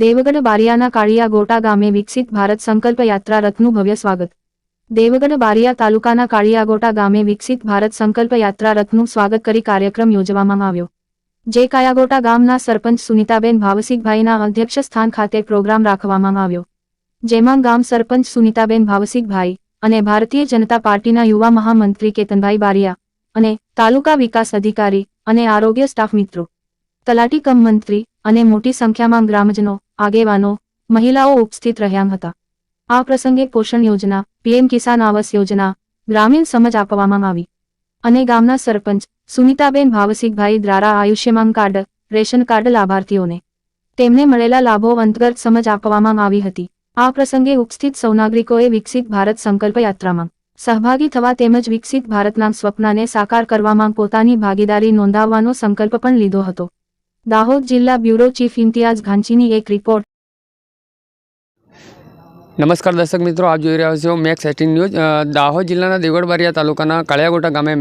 દેવગઢ બારિયાના કાળિયા ગોટા ગામે વિકસિત ભારત સંકલ્પ યાત્રા રથનું ભવ્ય સ્વાગત. દેવગઢ બારિયા તાલુકાના કાળિયાગોટા ગામે વિકસિત ભારત સંકલ્પ યાત્રા રથનું સ્વાગત કરી કાર્યક્રમ યોજવામાં આવ્યો. જે કાયાગોટા ગામના સરપંચ સુનિતાબેન ભાવસિકભાઈના અધ્યક્ષ સ્થાન ખાતે પ્રોગ્રામ રાખવામાં આવ્યો. જેમાં ગામ સરપંચ સુનિતાબેન ભાવસિકભાઈ અને ભારતીય જનતા પાર્ટીના યુવા મહામંત્રી કેતનભાઈ બારિયા અને તાલુકા વિકાસ અધિકારી અને આરોગ્ય સ્ટાફ મિત્રો. તલાટી કમ મંત્રી અને મોટી સંખ્યામાં ગ્રામજનો આગેવાનો, મહિલાઓ ઉપસ્થિત રહ્યા હતા. આ પ્રસંગે પોષણ યોજના, પીએમ કિસાન આવાસ યોજના, ગ્રામીણ સમજ આપવામાં આવી. અને ગામના સરપંચ, સુનિતાબેન ભાવસિકભાઈ દ્વારા આયુષ્યમાન કાર્ડ, રેશન કાર્ડ લાભાર્થીઓને. તેમને મળેલા લાભો અંતર્ગત સમજ આપવામાં આવી હતી. આ પ્રસંગે ઉપસ્થિત સૌ નાગરિકોએ વિકસિત ભારત સંકલ્પ યાત્રામાં સહભાગી થવા તેમજ વિકસિત ભારતના સ્વપ્નને સાકાર કરવામાં પોતાની ભાગીદારી નોંધાવવાનો સંકલ્પ પણ લીધો હતો. દાહોદ જિલ્લા બ્યુરો ચીફ ઇમ્તિયાઝ ઘાંચીની એક રિપોર્ટ. નમસ્કાર દર્શક મિત્રો આપ જોઈ રહ્યા છો મેક્સ એટીન ન્યૂઝ. દાહોદ જિલ્લાના દેવગઢબારિયા તાલુકાના કાળિયાગોટા ગામે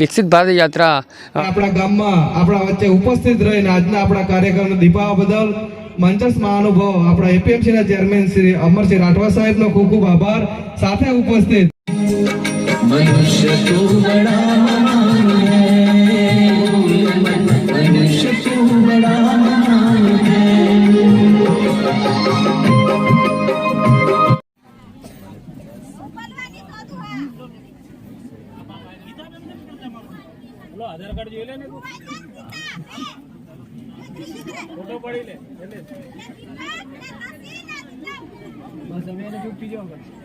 વિકસિત ભારત યાત્રા આપણા ગામમાં આપણા વચ્ચે ઉપસ્થિત રહીને આજના આપણા કાર્યક્રમને દીપાવવા બદલ મંચસ મહાનુભાવ આપણા એપીએમસીના ચેરમેન શ્રી અમરસિંહ રાઠવા સાહેબનો ખૂબ ખૂબ આભાર. સાથે ઉપસ્થિત મનુષ્ય બોલો આધાર કાર્ડ જોઈ લે ને ફોટો પડી લે બસ અમે એને ચૂકતી જાઓ બાકી